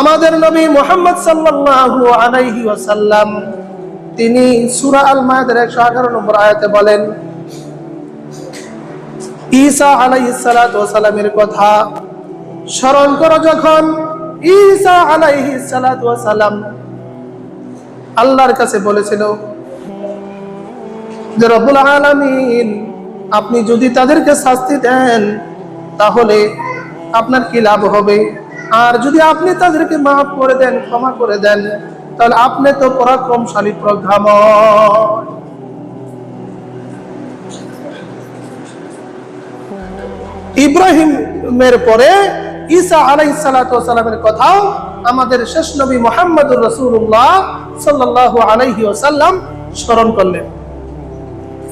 আমাদের নবী মোহাম্মদ সাল্লাল্লাহু আলাইহি তিনি সূরা আল মায়েদার 111 নম্বর আয়াতে বলেন, ঈসা কথা স্মরণ করো যখন ঈসা আল্লাহর কাছে বলেছিল যে, রব্বুল আপনি যদি তাদেরকে শাস্তি দেন, তাহলে আপনার কি লাভ হবে? আর যদি আপনি তাদেরকে মাফ করে দেন, ক্ষমা করে দেন, তাহলে আপনি তো পরাক্রমশালী প্রজ্ঞাময়। ইব্রাহিমের পরে ঈসা আলাইহিস সালামের কথাও আমাদের শেষ নবী মোহাম্মদুর রসুল্লাহ সাল্লাল্লাহু আলাইহি ওয়াসাল্লাম স্মরণ করলেন।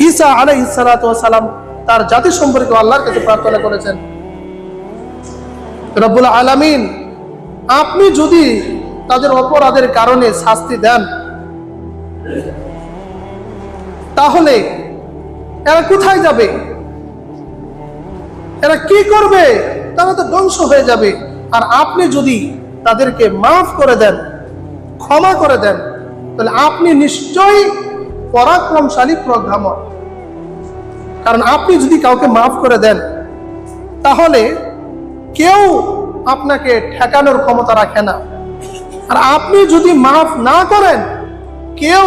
ঈসা আলাইহিস সালাম তার জাতি সম্পর্কে আল্লাহর কাছে প্রার্থনা করেছেন। রব্বুল আলামিন, আপনি যদি তাদের অপরাধের কারণে শাস্তি দেন, তাহলে এরা কোথায় যাবে? এরা কি করবে? তারা তো ধ্বংস হয়ে যাবে। আর আপনি যদি তাদেরকে মাফ করে দেন, ক্ষমা করে দেন, তাহলে আপনি নিশ্চয়ই পরাক্রমশালী প্রজ্ঞাময় কারণ আপনি যদি কাউকে মাফ করে দেন, তাহলে কেউ আপনাকে ঠেকানোর ক্ষমতা রাখে না। আর আপনি যদি মাফ না করেন, কেউ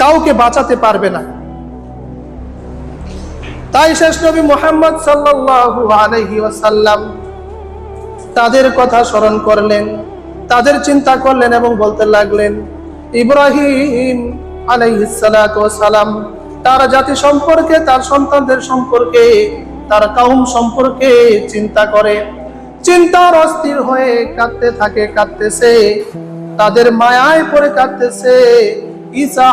কাউকে বাঁচাতে পারবে না। তাই শেষ নবী মোহাম্মদ সাল্লাল্লাহু আলাইহি ওয়াসাল্লাম তাদের কথা স্মরণ করলেন, তাদের চিন্তা করলেন এবং বলতে লাগলেন, ইব্রাহিম ওয়াসালাম তার জাতি সম্পর্কে, তার সন্তানদের সম্পর্কে তার কাউম সম্পর্কে চিন্তা করে। চিন্তার অস্থির হয়ে কাঁদতে থাকে, কাঁদতেছে। তাদের মায়ায় পড়ে কাঁদতেছে। ঈসা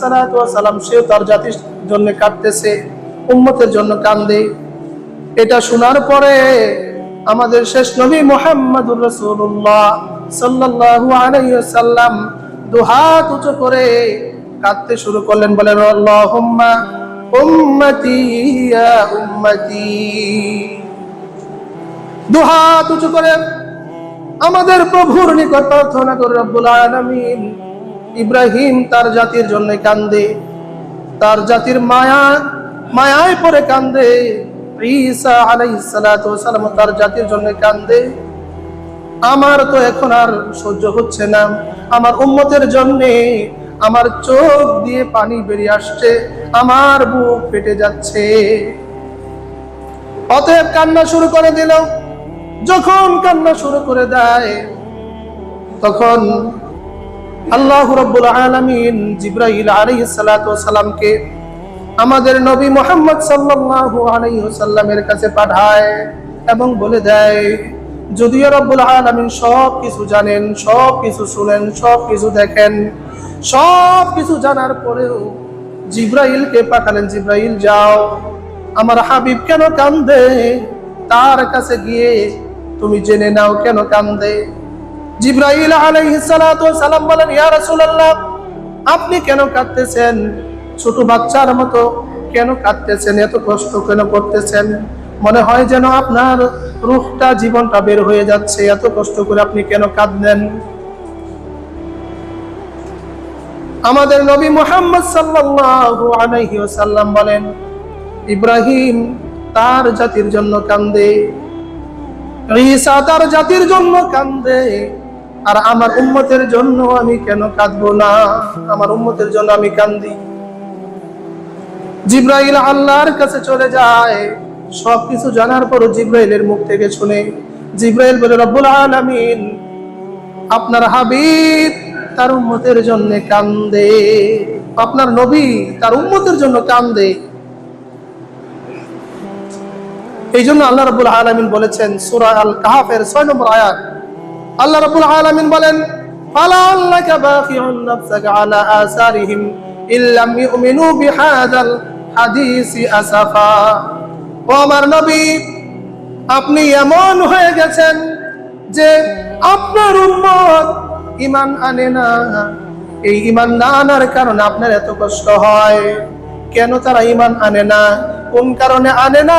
সালাতু ওয়াসালাম সেও তার জাতির জন্য কাঁদতেছে, উম্মতের জন্য কান্দে। এটা শোনার পরে আমাদের শেষ নবী মোহাম্মদুর রসুল্লাহ সাল্লাল্লাহু আলাইহি ওয়াসাল্লাম দুহাত উঁচু করে কাঁদতে শুরু করলেন, বলেন, আল্লাহুম্মা দুহাত উঁচু করে আমাদের প্রভুর নিকট প্রার্থনা করে, রব্বুল আলামিন। ইব্রাহিম তার জাতির জন্য কান্দে, তার জাতির মায়া, মায়ায় পরে কান্দে। ঈসা ওয়াসালাম তার জাতির জন্য কান্দে। আমার তো এখন আর সহ্য হচ্ছে না। আমার উম্মতের জন্য আমার চোখ দিয়ে পানি বেরিয়ে আসছে, আমার বুক ফেটে যাচ্ছে। অতএব কান্না শুরু করে দিল। যখন কান্না শুরু করে দেয়, তখন আল্লাহ রব্বুল আলামিন জিব্রাইল আলাইহিস সালাতু ওয়াসালামকে আমাদের নবী মোহাম্মদ সাল্লাল্লাহু আলাইহি ওয়াসাল্লামের কাছে পাঠায় এবং বলে দেয় যদিও রব্বুল আলামিন সব কিছু জানেন, সব কিছু শুনেন, সব কিছু দেখেন, সব কিছু জানার পরেও জিব্রাইলকে পাঠালেন, জিব্রাইল, যাও, আমার হাবিব কেন কান্দে তার কাছে গিয়ে তুমি জেনে নাও কেন কান্দে জিব্রাইল আলাইহিস সালাতু সালাম বলেন, ইয়া রাসূলুল্লাহ, আপনি কেন কাঁদতেছেন? ছোট বাচ্চার মতো কেন কাঁদতেছেন? এত কষ্ট কেন করতেছেন? মনে হয় যেন আপনার রূহটা জীবনটা বের হয়ে যাচ্ছে। এত কষ্ট করে আপনি কেন কাঁদলেন? আমাদের নবী মোহাম্মদ ওয়াসাল্লাম বলেন, ইব্রাহিম তার জাতির জন্য কান্দে, ঈসা তার জাতির জন্য কান্দে, আর আমার উম্মতের জন্য আমি কেন কাঁদবো না? আমার উম্মতের জন্য আমি কান্দি। জিব্রাইল আল্লাহর কাছে চলে যায়। সবকিছু জানার পর জিব্রাইলের মুখ থেকে শুনে জিব্রাইল বলে, রব্বুল আলামিন, আপনার হাবিব তার উম্মতের জন্য কান্দে। আপনার নবী তার উম্মতের জন্য কান্দে। এই জন্য আল্লাহ রাব্বুল আলামিন বলেছেন, সূরা আল কাহাফের 6 নম্বর আয়াত, আল্লাহ রাব্বুল আলামিন বলেন, ফালা আল্লাকা বাখিউন নাফসাকা আলা আসারিহিম ইল্লাম ইউমিনু বিহাদাল হাদিসি আসাফা। আমার নবী, আপনি এমন হয়ে গেছেন যে আপনার উম্মত ইমান আনে না। এই ইমান না আনার কারণে আপনার এত কষ্ট হয়। কেন তারা ইমান আনে না? কোন কারণে আনে না?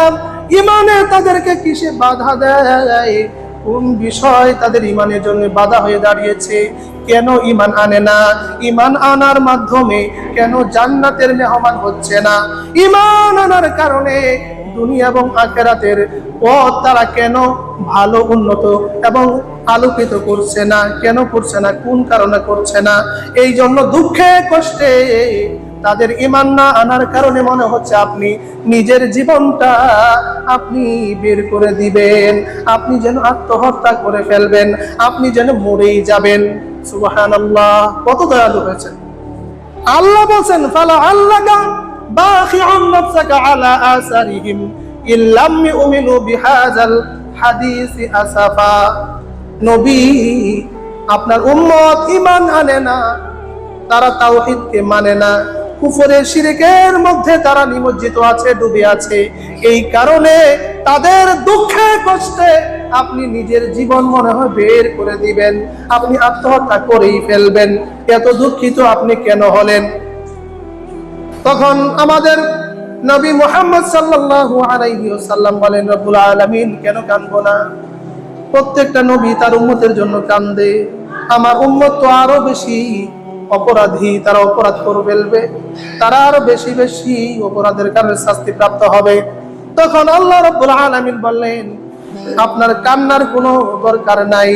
ইমানে তাদেরকে কিসে বাধা দেয়? কোন বিষয় তাদের ইমানের জন্য বাধা হয়ে দাঁড়িয়েছে? কেন ইমান আনে না? ইমান আনার মাধ্যমে কেন জান্নাতের মেহমান হচ্ছে না? ইমান আনার কারণে দুনিয়া এবং আখেরাতের পথ তারা কেন ভালো উন্নত এবং আলোকিত করছে না? কেন করছে না? কোন কারণে করছে না? এই জন্য দুঃখে কষ্টে তাদের ইমান না আনার কারণে মনে হচ্ছে আপনি নিজের জীবনটা আপনি বের করে দিবেন। আপনি যেন আত্মহত্যা করে ফেলবেন। আপনি যেন মরেই যাবেন। আল্লাহ কত দয়ালু হয়েছেন। আল্লাহ বলছেন, ফালা আল্লাহকা বাখিউন নাফসাকা আলা আসারিহিম ইল্লাম ইউমিনু বিহাযাল হাদিসি আসাফা। নবী, আপনার উম্মত ইমান আনে না, তারা তাওহীদকে মানে না। কুফরের শিরকের মধ্যে তারা নিমজ্জিত আছে, ডুবে আছে। এই কারণে তাদের দুঃখে কষ্টে আপনি নিজের জীবন মনে হয় বের করে দিবেন। আপনি আত্মহত্যা করেই ফেলবেন। এত দুঃখিত আপনি কেন হলেন? তখন আমাদের নবী মোহাম্মদ সাল্লাল্লাহু আলাইহি ওয়াসাল্লাম বলেন, রব্বুল আলামিন, কেন কাঁদবো না? প্রত্যেকটা নবী তার উম্মতের জন্য কান্দে। আমার উম্মত তো আরও বেশি অপরাধী, তারা অপরাধ করে ফেলবে। তারা আরও বেশি বেশি অপরাধের কারণে শাস্তি প্রাপ্ত হবে। তখন আল্লাহ রব্বুল আলামিন বললেন, আপনার কান্নার কোনো দরকার নাই।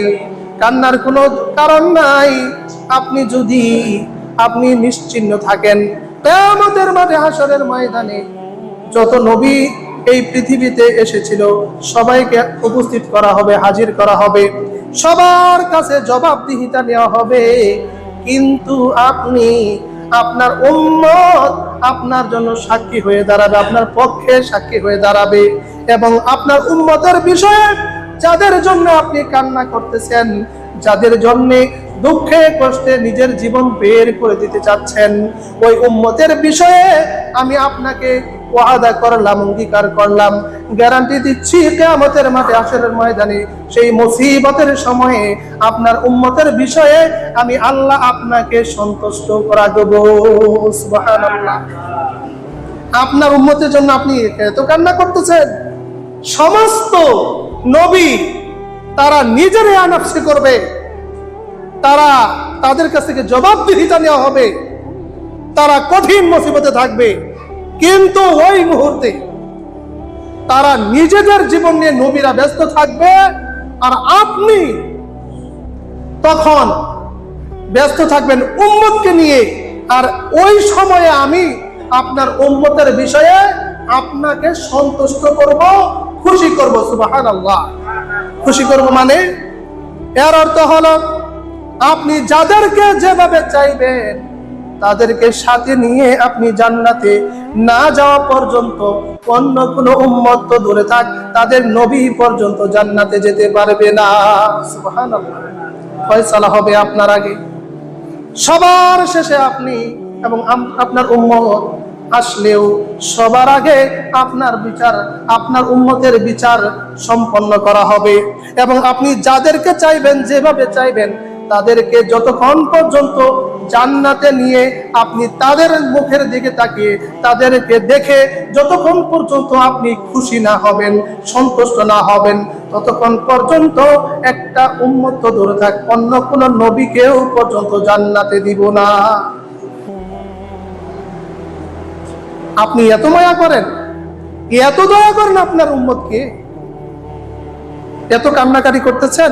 কান্নার কোনো কারণ নাই। আপনি যদি, আপনি নিশ্চিন্ন থাকেন কিয়ামতের মাঠে হাসরের ময়দানে যত নবী এই পৃথিবীতে এসেছিল, সবাইকে উপস্থিত করা হবে, হাজির করা হবে। সবার কাছে জবাবদিহিতা নেওয়া হবে। কিন্তু আপনি, আপনার উম্মত আপনার জন্য সাক্ষী হয়ে দাঁড়াবে, আপনার পক্ষে সাক্ষী হয়ে দাঁড়াবে এবং আপনার উম্মতের বিষয়ে যাদের জন্য আপনি কান্না করতেছেন, যাদের জন্য দুঃখে কষ্টে নিজের জীবন বের করে দিতে চাচ্ছেন। ওই উম্মতের বিষয়ে আমি আপনাকে ওয়াদা করলাম, অঙ্গীকার করলাম। গ্যারান্টি দিচ্ছি, কেয়ামতের মাঠে আসরের ময়দানে সেই মুসিবতের সময়ে আপনার উম্মতের বিষয়ে আমি আল্লাহ আপনাকে সন্তুষ্ট করা দেবো। আপনার উম্মতের জন্য আপনি এত কান্না করতেছেন। সমস্ত নবী তারা নিজেরাই আনাফসি করবে। তারা তাদের কাছ থেকে জবাবদিহিতা নেওয়া হবে। তারা কঠিন মুসিবতে থাকবে। কিন্তু ওই মুহূর্তে তারা নিজেদের জীবন নিয়ে নবীরা ব্যস্ত থাকবে আর আপনি তখন ব্যস্ত থাকবেন উম্মতকে নিয়ে। আর ওই সময়ে আমি আপনার উম্মতের বিষয়ে আপনাকে সন্তুষ্ট করব, খুশি করব আল্লাহ খুশি করব মানে? এর অর্থ হলো আপনি যাদেরকে যেভাবে চাইবেন, তাদেরকে সাথে নিয়ে আপনি জান্নাতে না যাওয়া পর্যন্ত অন্য কোনো উম্মত তো দূরে থাক, তাদের নবী পর্যন্ত জান্নাতে যেতে পারবে না। ফয়সালা হবে আপনার আগে। সবার শেষে আপনি এবং আপনার উম্মত আসলেও সবার আগে আপনার বিচার, আপনার উম্মতের বিচার সম্পন্ন করা হবে। এবং আপনি যাদেরকে চাইবেন, যেভাবে চাইবেন তাদেরকে যতক্ষণ পর্যন্ত জান্নাতে নিয়ে আপনি তাদের মুখের দিকে তাকিয়ে তাদেরকে দেখে যতক্ষণ পর্যন্ত আপনি খুশি না হবেন, সন্তুষ্ট না হবেন, ততক্ষণ পর্যন্ত একটা উন্মত ধরে থাক, অন্য কোন নবীকেও পর্যন্ত জান্নাতে দিব না। আপনি এত মায়া করেন, এত দয়া করেন আপনার উম্মতকে? এত কান্নাকারি করতেছেন?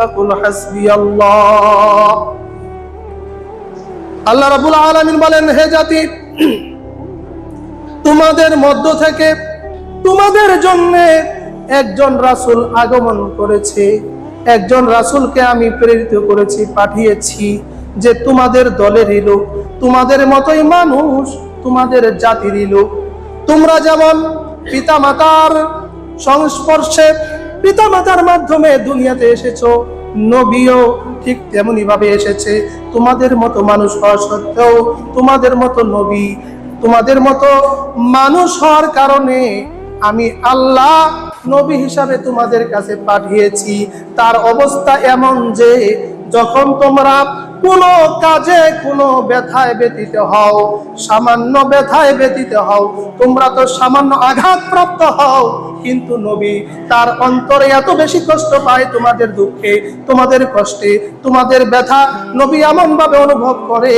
ফাকুল হাসবিয়াল্লাহ আল্লাহ। রাবুল আলমিন বলেন, হে জাতি, তোমাদের মধ্য থেকে তোমাদের জন্য একজন রাসূল আগমন করেছে। একজন রাসূলকে আমি প্রেরিত করেছি, পাঠিয়েছি যে তোমাদের দলেরই লোক, তোমাদের মতোই মানুষ, তোমাদের জাতিরই লোক। তোমরা যেমন পিতামাতার সংস্পর্শে পিতামাতার মাধ্যমে দুনিয়াতে এসেছ, নবীও ঠিক তেমনি ভাবে এসেছে। তোমাদের মতো মানুষ হওয়া সত্ত্বেও, তোমাদের মতো নবী, তোমাদের মতো মানুষ হওয়ার কারণে আমি আল্লাহ নবী হিসাবে তোমাদের কাছে পাঠিয়েছি। তার অবস্থা এমন যে, যখন তোমরা কোনো কাজে কোনো ব্যথায় ব্যতীত হও, সামান্য ব্যথায় ব্যতীত হও। তোমরা তো সামান্য আঘাতপ্রাপ্ত হও, কিন্তু নবী তার অন্তরে এত বেশি কষ্ট পায় তোমাদের দুঃখে, তোমাদের কষ্টে, তোমাদের ব্যথা নবী এমন ভাবে অনুভব করে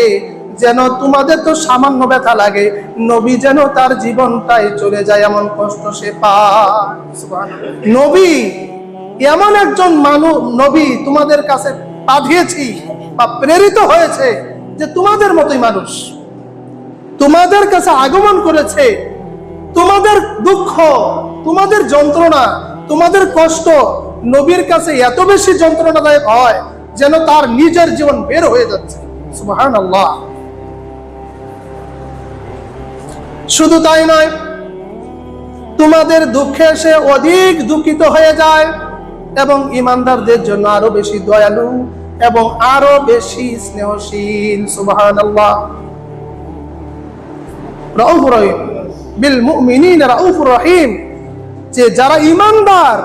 যেন তোমাদের তো সামান্য ব্যথা লাগে। নবী যেন তার জীবনটাই চলে যায় এমন কষ্ট সে পায়। নবী এমন একজন মানুষ নবী তোমাদের কাছে পাঠিয়েছি। বা প্রেরিত হয়েছে যে তোমাদের মতোই মানুষ। তোমাদের কাছে আগমন করেছে। তোমাদের দুঃখ, তোমাদের যন্ত্রণা, তোমাদের কষ্ট নবীর কাছে এত বেশি যন্ত্রণাদায়ক হয় যেন তার নিজের জীবন বের হয়ে যাচ্ছে। শুধু তাই নয়, তোমাদের দুঃখে সে অধিক দুঃখিত হয়ে যায় এবং ইমানদারদের জন্য আরও বেশি দয়ালু। এবং আরও বেশি স্নেহশীল সুবহান আল্লাহ রাউফ রহিম, বিল মুমিনিন রাউফ রহিম, যে যারা ইমানদার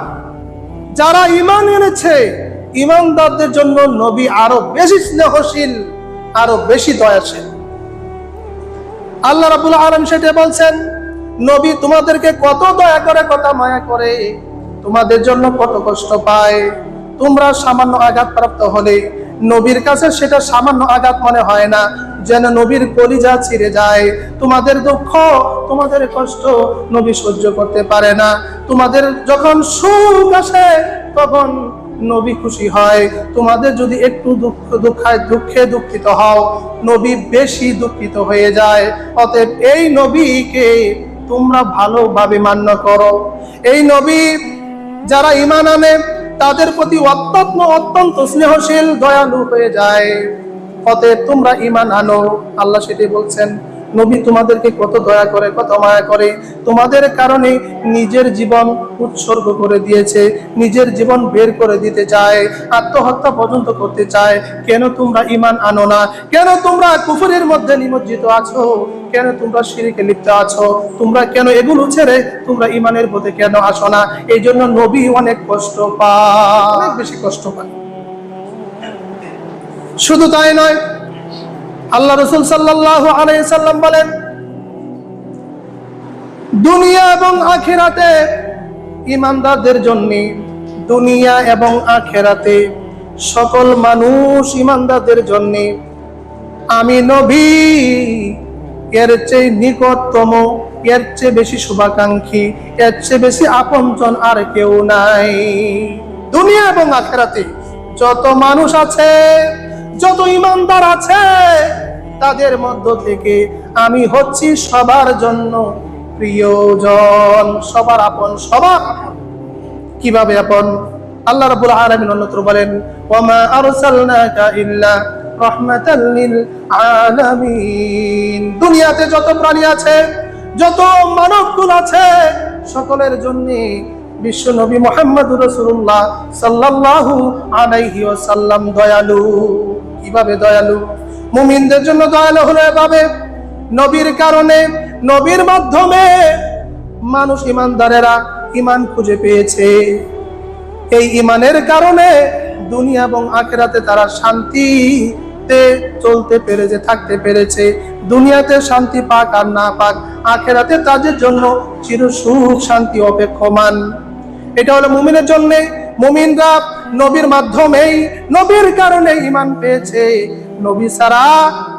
যারা ইমান এনেছে ইমানদারদের জন্য নবী আরও বেশি স্নেহশীল, আরও বেশি দয়াশীল। আল্লাহ রাবুল আলম সেটা বলছেন, নবী তোমাদেরকে কত দয়া করে, কত মায়া করে, তোমাদের জন্য কত কষ্ট পায়। তোমরা সামান্য আঘাত প্রাপ্ত হলে নবীর কাছে সেটা সামান্য আঘাত মনে হয় না। যেন নবীর কলিজা ছিঁড়ে যায়। তোমাদের দুঃখ, তোমাদের কষ্ট নবী সহ্য করতে পারে না। তোমাদের যখন সুখ আসে, তখন নবী খুশি হয়। তোমাদের যদি একটু দুঃখ, দুঃখায় দুঃখে দুঃখিত হও, নবী বেশি দুঃখিত হয়ে যায়। অতএব এই নবীকে তোমরা ভালোভাবে মান্য করো। এই নবী যারা ইমান আনে তাদের প্রতি অত্যন্ত অত্যন্ত স্নেহশীল, দয়ালু হয়ে যায়। অতএব তোমরা ইমান আনো। আল্লাহ সেটি বলছেন নবী তোমাদেরকে কত দয়া করে, কত মায়া করে, তোমাদের কারণে নিজের জীবন উৎসর্গ করে দিয়েছে, নিজের জীবন বের করে দিতে চায়, আত্মহত্যা পর্যন্ত করতে চায়। কেন তোমরা ইমান আনো না? কেন তোমরা কুফুরের মধ্যে নিমজ্জিত আছো? কেন তোমরা সিঁড়িকে লিপ্ত আছো? তোমরা কেন এগুলো ছেড়ে তোমরা ইমানের পথে কেন আসো না? এই জন্য নবী অনেক কষ্ট পায়। অনেক বেশি কষ্ট পায়। শুধু তাই নয় আল্লাহ রসুল সাল্লাহ আলাইসাল্লাম বলেন, দুনিয়া এবং আখেরাতে ইমানদারদের জন্য দুনিয়া এবং আখেরাতে সকল মানুষ ইমানদারদের জন্য আমি নবী। এর চেয়ে নিকটতম, এর চেয়ে বেশি শুভাকাঙ্ক্ষী, এর চেয়ে বেশি আপনজন আর কেউ নাই। দুনিয়া এবং আখেরাতে যত মানুষ আছে যত ইমানদার আছে, তাদের মধ্য থেকে আমি হচ্ছি সবার জন্য প্রিয়জন, সবার আপন, সবার কীভাবে আপন? আল্লাহ রাব্বুল আলামিন অন্যত্র বলেন ওয়ামা আরসালনাকা ইল্লা লিল আলামিন। দুনিয়াতে যত প্রাণী আছে, যত মানবকুল আছে, সকলের জন্য বিশ্ব নবী মোহাম্মদ রসুল্লাহ সাল্লাল্লাহু আলাইহি ওয়াসাল্লাম দয়ালু। কীভাবে দয়ালু? মুমিনদের জন্য দয়ালু হলো এভাবে। নবীর কারণে, নবীর মাধ্যমে মানুষ ইমানদারেরা ইমান খুঁজে পেয়েছে। এই ইমানের কারণে দুনিয়া এবং আখেরাতে তারা শান্তিতে চলতে পেরেছে, থাকতে পেরেছে। দুনিয়াতে শান্তি পাক আর না পাক, আখেরাতে তাদের জন্য চির সুখ শান্তি অপেক্ষমান। এটা হলো মুমিনের জন্য। মুমিনরা নবীর মাধ্যমেই, নবীর কারণে ইমান পেয়েছে। নবী ছাড়া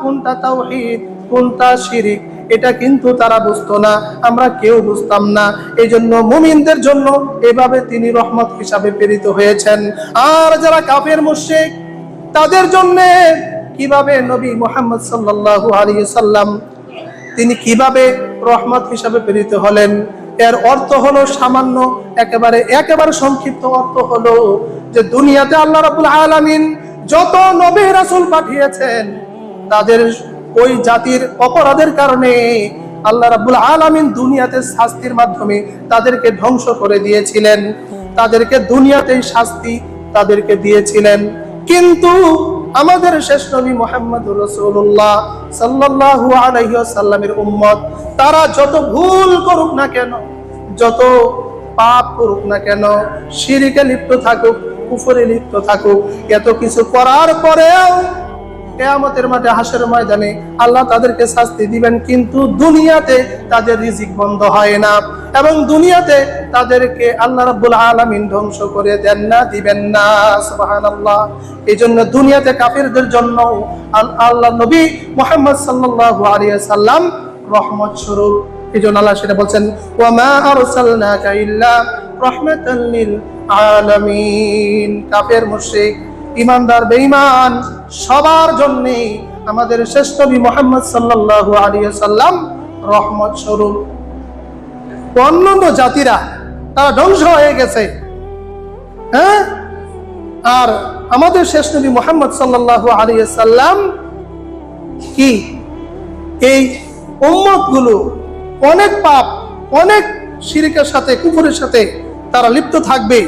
কোনটা তাওহীদ, কোনটা শিরিক, এটা কিন্তু তারা বুঝতো না, আমরা কেউ বুঝতাম না। এই জন্য মুমিনদের জন্য এভাবে তিনি রহমত হিসাবে প্রেরিত হয়েছেন। আর যারা কাফের, মুশরিক, তাদের জন্য কীভাবে নবী মোহাম্মদ সাল্লাল্লাহু আলাইহি সাল্লাম তিনি কীভাবে রহমত হিসাবে প্রেরিত হলেন? এর অর্থ হলো সামান্য, একেবারে একেবারে সংক্ষিপ্ত অর্থ হলো যে দুনিয়াতে আল্লাহ রাব্বুল আলামিন যত নবী রাসূল পাঠিয়েছেন, তাদের ওই জাতির অপরাধের কারণে আল্লাহ রাব্বুল আলামিন দুনিয়াতে শাস্তির মাধ্যমে তাদেরকে ধ্বংস করে দিয়েছিলেন। তাদেরকে দুনিয়াতেই শাস্তি তাদেরকে দিয়েছিলেন। কিন্তু আমাদের শেষ নবী মোহাম্মদ রসুল্লাহ সাল্লাল্লাহু আলাইহি সাল্লামের উম্মত, তারা যত ভুল করুক না কেন যত পাপ করুক না কেন, শিরিকে লিপ্ত থাকুক, কুফরে লিপ্ত থাকুক, এত কিছু করার পরেও কেয়ামতের মাঠে হাসের ময়দানে আল্লাহ তাদেরকে শাস্তি দিবেন, কিন্তু দুনিয়াতে তাদের রিজিক বন্ধ হয় না এবং দুনিয়াতে তাদেরকে আল্লাহ রাব্বুল আলামিন ধ্বংস করে দেন না, দিবেন না, সুবহানাল্লাহ। এই জন্য দুনিয়াতে কাফিরদের জন্য আল্লাহ নবী মুহাম্মদ সাল্লাল্লাহু আলাইহি সাল্লাম রহমত স্বরূপ। এই জন্য আল্লাহ সেটা বলছেন, ওয়ামা আরসালনাকা ইল্লা রাহমাতাল লিল আলামিন। কাফের, মুশরিক ইমানদার বেঈমান, সবার জন্য আমাদের শেষ নবী মোহাম্মদ সাল্লাল্লাহু আলাইহি সাল্লাম রহমত স্বরূপ। অন্যান্য জাতিরা, তারা ধ্বংস হয়ে গেছে। হ্যাঁ? আর আমাদের শেষ নবী মোহাম্মদ সাল্লাল্লাহু আলাইহি সাল্লাম কি? এই উম্মতগুলো অনেক পাপ, অনেক শিরিকের সাথে কুকুরের সাথে তারা লিপ্ত থাকবে।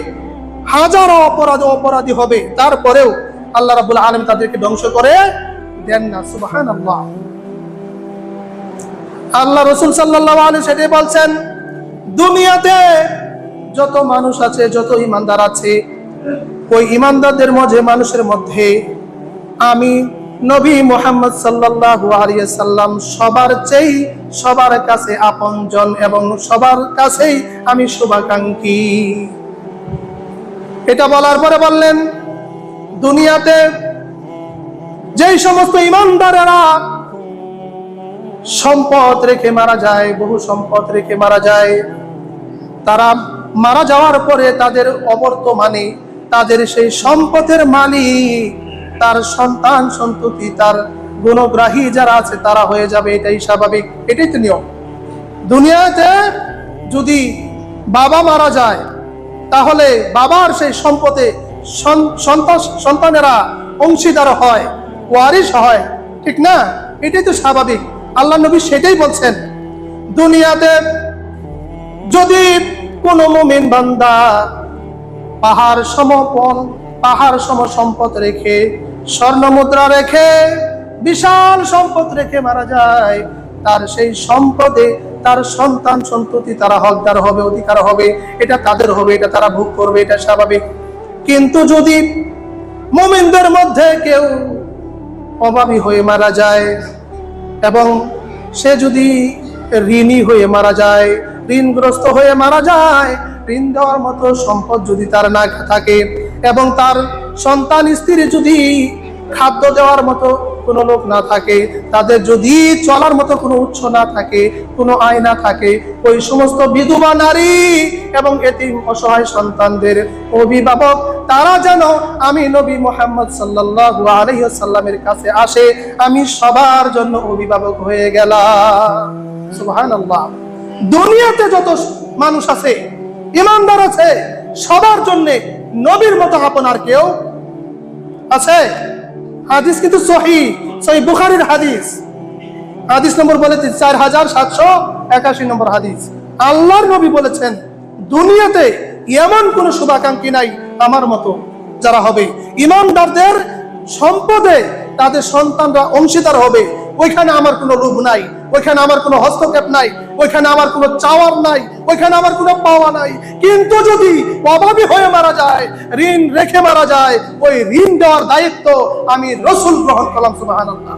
হাজারো অপরাধ অপরাধী হবে। তারপরেও আল্লাহ রাবুল আলম তাদেরকে ধ্বংস করে দেন না সুবাহান আল্লাহ আল্লাহ রসুল সাল্লাহ আলী সেটাই বলছেন, দুনিয়াতে যত মানুষ আছে, যত ইমানদার আছে, ওই ইমানদারদের মাঝে মানুষের মধ্যে আমি নবী মোহাম্মদ আলাইহি সাল্লাম সবার চেয়ে সবার কাছে আপনজন এবং সবার কাছেই আমি শুভাকাঙ্ক্ষী। এটা বলার পরে বললেন, দুনিয়াতে যেই সমস্ত ইমানদারেরা সম্পদ রেখে মারা যায়, বহু সম্পদ রেখে মারা যায়, তারা মারা যাওয়ার পরে তাদের অবর্তমানে তাদের সেই সম্পদের মালিক তার সন্তান, সন্ততি, তার গুণগ্রাহী যারা আছে, তারা হয়ে যাবে, এটাই স্বাভাবিক, এটাই তো নিয়ম। দুনিয়াতে যদি বাবা মারা যায়, তাহলে বাবার সেই সম্পদে সন- সন্তানেরা অংশীদার হয় ওয়ারিস হয়, ঠিক না? এটাই তো স্বাভাবিক। আল্লাহ নবী সেটাই বলছেন। দুনিয়াতে যদি কোনো মুমিন বান্দা পাহাড় সমপন পাহাড় সম সম্পদ রেখে স্বর্ণ মুদ্রা রেখে, বিশাল সম্পদ রেখে মারা যায়। তার সেই সম্পদে তার সন্তান সন্ততি তারা হকদার হবে, অধিকার হবে। এটা তাদের হবে, এটা তারা ভোগ করবে, এটা স্বাভাবিক। কিন্তু যদি মুমিনদের মধ্যে কেউ অভাবী হয়ে মারা যায় এবং সে যদি ঋণী হয়ে মারা যায়, ঋণগ্রস্ত হয়ে মারা যায়, ঋণ দেওয়ার মতো সম্পদ যদি তার না থাকে এবং তার সন্তান স্ত্রী যদি খাদ্য দেওয়ার মতো কোনো লোক না থাকে, তাদের যদি চলার মতো কোনো উৎস না থাকে, কোনো আয় না থাকে, ওই সমস্ত বিধবা নারী এবং এটি অসহায় সন্তানদের অভিভাবক, তারা যেন আমি নবী মোহাম্মদ সাল্লাল্লাহু আলাইহি সাল্লামের কাছে আসে, আমি সবার জন্য অভিভাবক হয়ে গেলাম। দুনিয়াতে যত মানুষ আছে, ইমানদার আছে, সবার জন্যে নবীর মতো আপনার কেউ আছে? হাদিস কিন্তু সহি সহি বুখারির হাদিস। হাদিস নম্বর বলেছে চার হাজার সাতশো একাশি নম্বর হাদিস। আল্লাহর নবী বলেছেন, দুনিয়াতে এমন কোন শুভাকাঙ্ক্ষী নাই আমার মতো যারা হবে। ইমানদারদের সম্পদে তাদের সন্তানরা অংশীদার হবে, ওইখানে আমার কোনো লোভ নাই। ওইখানে আমার কোনো হস্তক্ষেপ নাই, ওইখানে আমার কোনো চাওয়ার নাই, ওইখানে আমার কোনো পাওয়া নাই। কিন্তু যদি অভাবী হয়ে মারা যায়, ঋণ রেখে মারা যায়, ওই ঋণ দেওয়ার দায়িত্ব আমি রসুল গ্রহণ করলাম, সুবহানাল্লাহ।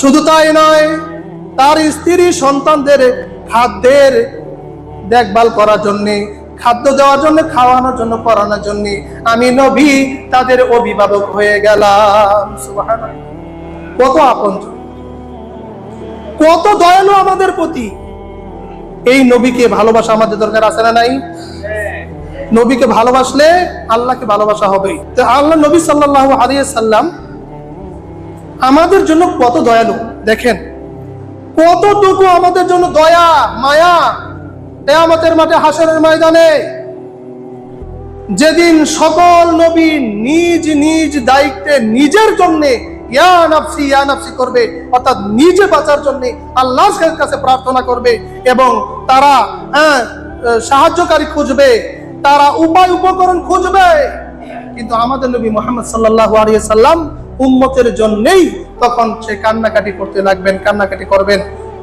শুধু তাই নয়, তার স্ত্রী সন্তানদের খাদ্যের দেখভাল করার জন্য, খাদ্য দেওয়ার জন্য, খাওয়ানোর জন্য, পড়ানোর জন্য আমি নবী তাদের অভিভাবক হয়ে গেলাম। কত আপন কত দয়ালু আমাদের প্রতি। এই নবীকে ভালোবাসা আমাদের দরকার আছে না নাই? নবীকে ভালোবাসলে আল্লাহকে ভালোবাসা হবে তো আল্লাহ নবী সাল্লাল্লাহু আলাইহি সাল্লাম আমাদের জন্য কত দয়ালু। দেখেন, কতটুকু আমাদের জন্য দয়া, মায়া আমাদের মাঠে হাসরের ময়দানে। যেদিন সকল নবী নিজ নিজ দায়িত্বে নিজের জন্য ইয়া নাফসি করবে। অর্থাৎ নিজে বাঁচার জন্য আল্লাহর কাছে প্রার্থনা করবে এবং তারা হ্যাঁ সাহায্যকারী খুঁজবে, তারা উপায় উপকরণ খুঁজবে। কিন্তু আমাদের নবী মোহাম্মদ সাল্লাল্লাহু আলাইহি সাল্লাম উম্মতের জন্যই তখন সে কান্নাকাটি করতে লাগবেন, কান্নাকাটি করবেন।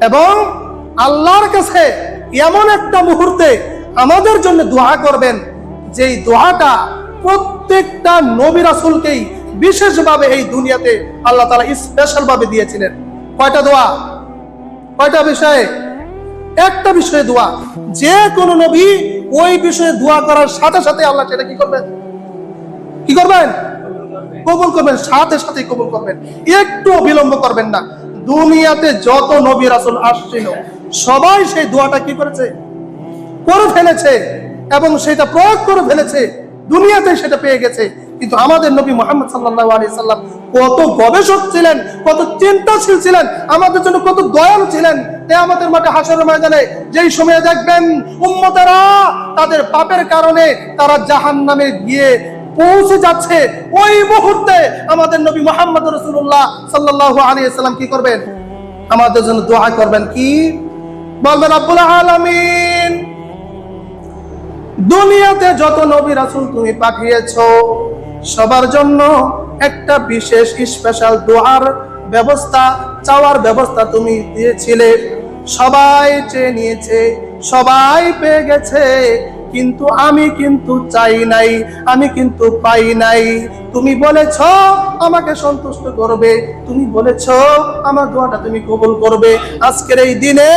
এবং আল্লাহর কাছে এমন একটা মুহূর্তে আমাদের জন্য দোয়া করবেন, যেই দোয়াটা প্রত্যেকটা নবী রাসূলকেই বিশেষভাবে এই দুনিয়াতে আল্লাহ তাআলা স্পেশাল ভাবে দিয়েছিলেন। কয়টা দোয়া? কয়টা বিষয়ে? একটা বিষয়ে দোয়া। যে কোনো নবী ওই বিষয়ে দোয়া করার সাথে সাথে আল্লাহ সেটা কি করবেন? কি করবেন? কবুল করবেন, সাথে সাথে কবুল করবেন। একটু বিলম্ব করবেন না। দুনিয়াতে যত নবী রাসূল আসছিল, সবাই সেই দোয়াটা কি করেছে? করে ফেলেছে এবং সেটা প্রয়োগ করে ফেলেছে। দুনিয়াতে সেটা পেয়ে গেছে। কিন্তু আমাদের নবী মোহাম্মদ সাল্লাল্লাহু আলাইহি সাল্লাম কত গবেষক ছিলেন, কত চিন্তাশীল ছিলেন, আমাদের জন্য কত দয়ালু ছিলেন। আমাদের মাঠে হাসরের ময়দানে যেই সময়ে দেখবেন উম্মতেরা তাদের পাপের কারণে তারা জাহান্নামে গিয়ে পৌঁছে যাচ্ছে। ওই মুহূর্তে আমাদের নবী মোহাম্মদ রসুল্লাহ সাল্লাল্লাহু আলাইহি সাল্লাম কি করবেন? আমাদের জন্য দোয়া করবেন কি? বলবেন আব্বুল আলামিন, দুনিয়াতে যত নবী রাসুল তুমি পাঠিয়েছো সবার জন্য একটা বিশেষ স্পেশাল দোয়ার ব্যবস্থা, চাওয়ার ব্যবস্থা তুমি দিয়েছিলে। সবাই চেয়ে নিয়েছে সবাই পেয়ে গেছে। কিন্তু আমি কিন্তু চাই নাই, আমি কিন্তু পাই নাই। তুমি বলেছ আমাকে সন্তুষ্ট করবে, তুমি বলেছ আমার দোয়াটা তুমি কবুল করবে। আজকের এই দিনে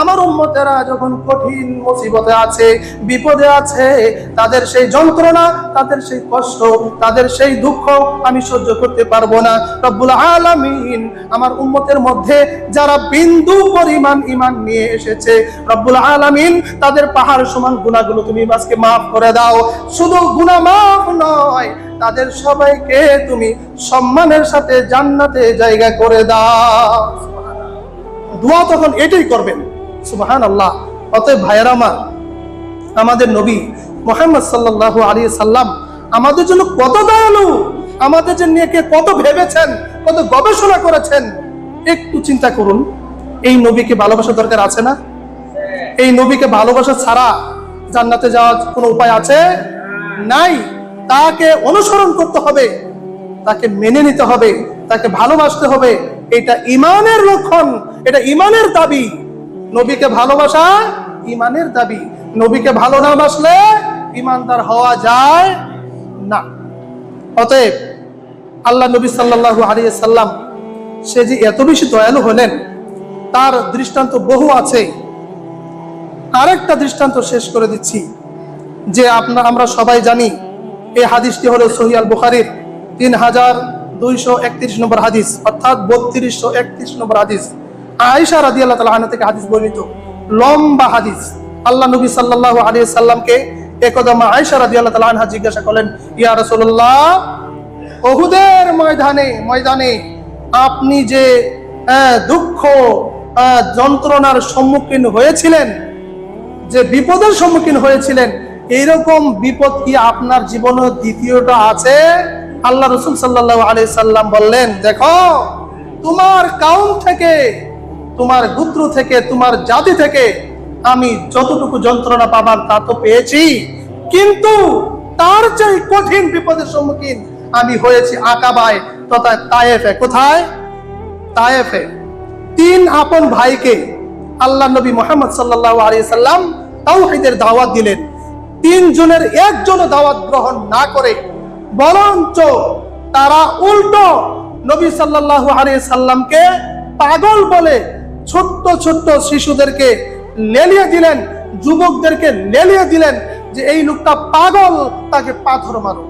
আমার উম্মতেরা যখন কঠিন মুসিবতে আছে, বিপদে আছে, তাদের সেই যন্ত্রণা, তাদের সেই কষ্ট, তাদের সেই দুঃখ আমি সহ্য করতে পারব না। রব্বুল আলামিন আমার উন্মতের মধ্যে যারা বিন্দু পরিমাণ ইমান নিয়ে এসেছে, রব্বুল আলামিন তাদের পাহাড় সমান গুণাগুলো তুমি আজকে মাফ করে দাও। শুধু গুনাহ মাফ নয় তাদের সবাইকে তুমি সম্মানের সাথে জান্নাতে জায়গা করে দাও। দোয়া তখন এটাই করবেন। সুবাহান আল্লাহ অতএব ভাইয়ের আমার, আমাদের নবী মোহাম্মদ সাল্লাল্লাহু আলী সাল্লাম আমাদের জন্য কত দয়ালু, আমাদের জন্য কত ভেবেছেন, কত গবেষণা করেছেন, একটু চিন্তা করুন, এই নবীকে ভালোবাসা দরকার আছে না? এই নবীকে ভালোবাসা ছাড়া জান্নাতে যাওয়ার কোনো উপায় আছে? নাই। তাকে অনুসরণ করতে হবে, তাকে মেনে নিতে হবে, তাকে ভালোবাসতে হবে, এটা ইমানের লক্ষণ, এটা ইমানের দাবি। নবীকে ভালোবাসা ইমানের দাবি। নবীকে ভালো না বাসলে ইমানদার হওয়া যায় না। অতএব আল্লাহ নবী সাল্লাল্লাহু আলাইহি সাল্লাম, সে যে এত বেশি দয়ালু হলেন, তার দৃষ্টান্ত বহু আছে। আরেকটা দৃষ্টান্ত শেষ করে দিচ্ছি, যে আপনার আমরা সবাই জানি এই হাদিসটি হলো সহিয়াল বুখারির তিন হাজার দুইশো একত্রিশ নম্বর হাদিস, অর্থাৎ বত্রিশশো একত্রিশ নম্বর হাদিস। আয়েশা রাদি আল্লাহ তালা আনা থেকে হাদিস বর্ণিত। লম্বা হাদিস। আল্লাহ নবী সাল্লাল্লাহু আলাইহি সাল্লামকে একদা মা আয়েশা রাদি আল্লাহ তালা আনহা জিজ্ঞাসা করলেন, ইয়া রাসূলুল্লাহ, ওহুদের ময়দানে ময়দানে আপনি যে দুঃখ যন্ত্রণার সম্মুখীন হয়েছিলেন, যে বিপদের সম্মুখীন হয়েছিলেন এইরকম বিপদ কি আপনার জীবনে দ্বিতীয়টা আছে? আল্লাহ রসুল সাল্লাহ আলি সাল্লাম বললেন, দেখো, তোমার কাউন থেকে, তোমার গুত্র থেকে, তোমার জাতি থেকে আমি যতটুকু যন্ত্রণা পাবার তা তো পেয়েছি, কিন্তু তার চেয়ে কঠিন বিপদের সম্মুখীন আমি হয়েছি আকাবায় তথা তায়েফে। কোথায়? তায়েফে। তিন আপন ভাইকে আল্লাহ নবী মোহাম্মদ সাল্লাহ আলিয়া সাল্লাম তাওহীদের দাওয়াত দিলেন। তিনজনের একজনও দাওয়াত গ্রহণ না করে, বরঞ্চ তারা উল্টো নবী সাল্লাল্লাহু আলাইহি সাল্লামকে পাগল বলে ছোট্ট ছোট্ট শিশুদেরকে লেলিয়ে দিলেন, যুবকদেরকে লেলিয়ে দিলেন যে এই লোকটা পাগল, তাকে পাথর মারো।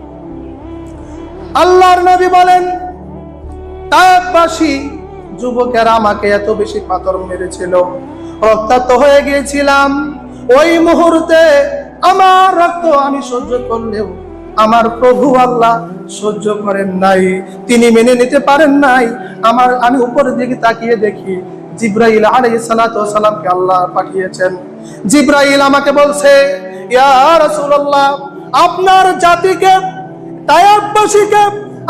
আল্লাহর নবী বলেন তাইবাসী যুবকেরা আমাকে এত বেশি পাথর মেরেছিল, রক্তাক্ত হয়ে গিয়েছিলাম। ওই মুহূর্তে আমার রক্ত আমি সহ্য করলেও আমার প্রভু আল্লাহ সহ্য করেন নাই। তিনি মেনে নিতে পারেন নাই। আমার, আমি উপরের দিকে তাকিয়ে দেখি জিব্রাইল ওয়াস সালামকে আল্লাহ পাঠিয়েছেন। জিব্রাইল আমাকে বলছে আপনার জাতিকে তায়াববাসীকে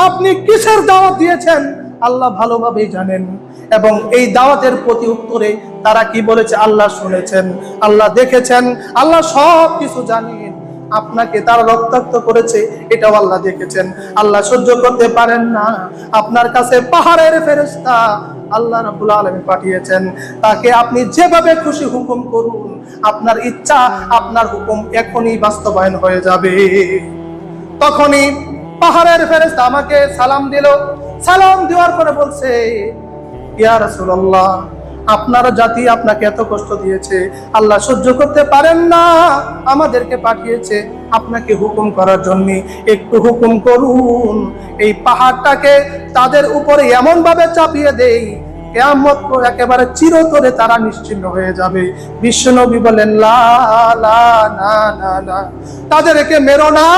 আপনি কিসের দাওয়াত দিয়েছেন? আল্লাহ ভালোভাবেই জানেন। এবং এই দাওয়াতের প্রতি উত্তরে তারা কি বলেছে? আল্লাহ শুনেছেন, আল্লাহ দেখেছেন, আল্লাহ সব কিছু জানেন। আপনাকে তারা রক্তাক্ত করেছে, এটাও আল্লাহ দেখেছেন। আল্লাহ সহ্য করতে পারেন না। আপনার কাছে পাহাড়ের ফেরেশতা আল্লাহ রাব্বুল আলামিন পাঠিয়েছেন। তাকে আপনি যেভাবে খুশি হুকুম করুন, আপনার ইচ্ছা, আপনার হুকুম এখনই বাস্তবায়ন হয়ে যাবে। তখনই পাহাড়ের ফেরেশতা আমাকে সালাম দিল। সালাম দেওয়ার পরে বলছে রাসূলুল্লাহ, আপনার জাতি আপনাকে এত কষ্ট দিয়েছে, আল্লাহ সহ্য করতে পারেন না, আমাদেরকে পাঠিয়েছে, আপনাকে হুকুম করার জন্য একটু হুকুম করুন। এই পাহাড়টাকে তাদের উপরে এমন ভাবে চাপিয়ে দেই, কেয়ামত একেবারে চিরতরে তারা নিশ্চিন্ন হয়ে যাবে। বিশ্বনবী বলেন, লা না। তাদেরকে মেরো না,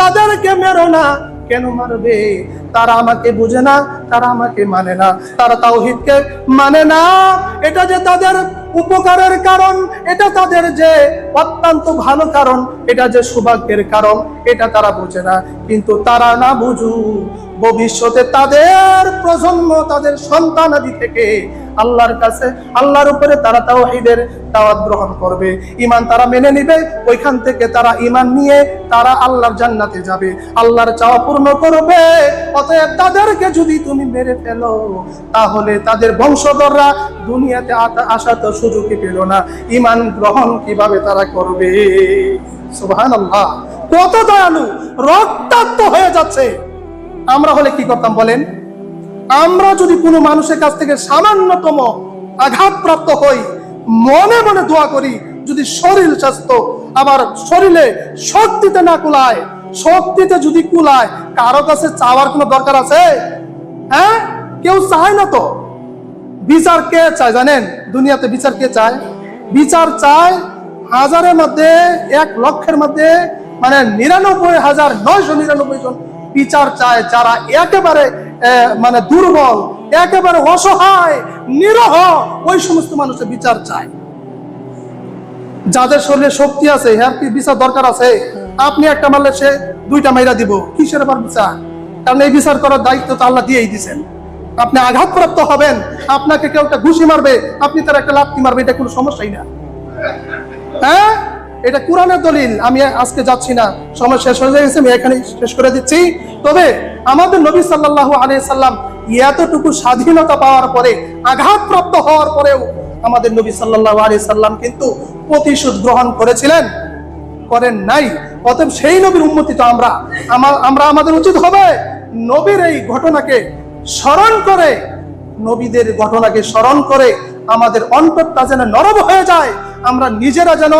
তাদেরকে মেরো না। কেন মারবে? তারা আমাকে বুঝে না, তারা আমাকে মানে না। তারা তাওহিদকে মানে না। এটা যে তাদের উপকারের কারণ, এটা তাদের যে অত্যন্ত ভালো কারণ, এটা যে সৌভাগ্যের কারণ, এটা তারা বুঝে না। কিন্তু তারা না বুঝু ভবিষ্যতে তাদের প্রজন্ম, তাদের সন্তানাদি থেকে আল্লাহর কাছে, আল্লাহর উপরে তারা তাওহীদের দাওয়াত গ্রহণ করবে। ইমান তারা মেনে নিবে, ওইখান থেকে তারা ইমান নিয়ে তারা আল্লাহর জান্নাতে যাবে। আল্লাহর চাওয়া পূর্ণ করবে, অতএব তাদেরকে যদি তুমি মেরে ফেলো, তাহলে তাদের বংশধররা দুনিয়াতে আসা তো সুযোগই পেল না। ইমান গ্রহণ কীভাবে তারা করবে? সুবহানাল্লাহ। কত দয়ালু, রক্তাক্ত হয়ে যাচ্ছে। আমরা হলে কি করতাম বলেন? আমরা যদি কোনো মানুষের কাছ থেকে সামান্যতম আঘাতপ্রাপ্ত হই, মনে মনে দোয়া করি, যদি শরীর স্বাস্থ্য আবার শরীরে শক্তিতে না কুলায়, শক্তিতে যদি কুলায়, কারও কাছে চাওয়ার কোনো দরকার আছে? হ্যাঁ? কেউ চায় না তো। বিচার কে চায় জানেন? দুনিয়াতে বিচার কে চায়? বিচার চায় হাজারের মধ্যে এক লক্ষের মধ্যে মানে নিরানব্বই হাজার নয়শো নিরানব্বই জন বিচার চায়, যারা একেবারে মানে দুর্বল, একেবারে অসহায়, নিরহ, ওই সমস্ত মানুষের বিচার চায়। যাদের শরীরে শক্তি আছে হ্যাঁ কি বিচার দরকার আছে? আপনি একটা মারলে সে দুইটা মাইরা দিব। কিসের আবার বিচার? কারণ এই বিচার করার দায়িত্ব তো আল্লাহ দিয়েই দিছেন। আপনি আঘাতপ্রাপ্ত হবেন, আপনাকে কেউ একটা ঘুষি মারবে, আপনি তার একটা লাথি মারবে, এটা কোনো সমস্যাই না। হ্যাঁ? এটা কোরআনের দলিল, আমি আজকে যাচ্ছি না। সময় শেষ হয়ে গেছে আমি এখানে শেষ করে দিচ্ছি। তবে আমাদের নবী সাল্লাল্লাহু আলাইহি সাল্লাম এতটুকু স্বাধীনতা পাওয়ার পরে, আঘাতপ্রাপ্ত হওয়ার পরেও আমাদের নবী সাল্লাল্লাহু আলাইহি সাল্লাম কিন্তু প্রতিশোধ গ্রহণ করেছিলেন, করেন নাই। অতএব সেই নবীর উন্মতি তো আমরা, আমা- আমরা আমাদের উচিত হবে নবীর এই ঘটনাকে স্মরণ করে, নবীদের ঘটনাকে স্মরণ করে আমাদের অন্তরটা যেন নরম হয়ে যায়। আমরা নিজেরা যেন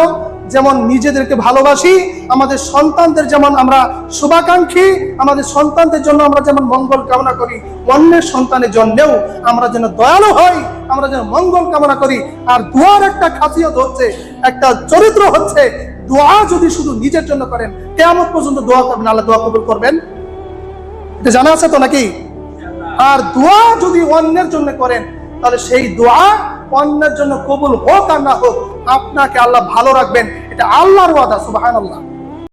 যেমন নিজেদেরকে ভালোবাসি, আমাদের সন্তানদের যেমন আমরা শুভাকাঙ্ক্ষী, আমাদের সন্তানদের জন্য আমরা যেমন মঙ্গল কামনা করি, অন্যের সন্তানের জন্যেও আমরা যেন দয়ালু হই, আমরা যেন মঙ্গল কামনা করি। আর দোয়ার একটা খাসিয়ত হচ্ছে, একটা চরিত্র হচ্ছে, দোয়া যদি শুধু নিজের জন্য করেন কেমন পর্যন্ত দোয়া করবেন, আল্লাহ দোয়া কবুল করবেন। এটা জানা আছে তো নাকি? আর দোয়া যদি অন্যের জন্য করেন তাহলে সেই দোয়া অন্যের জন্য কবুল হোক আর না হোক, আপনাকে আল্লাহ ভালো রাখবেন। এটা আল্লাহর ওয়াদা, সুবহানাল্লাহ।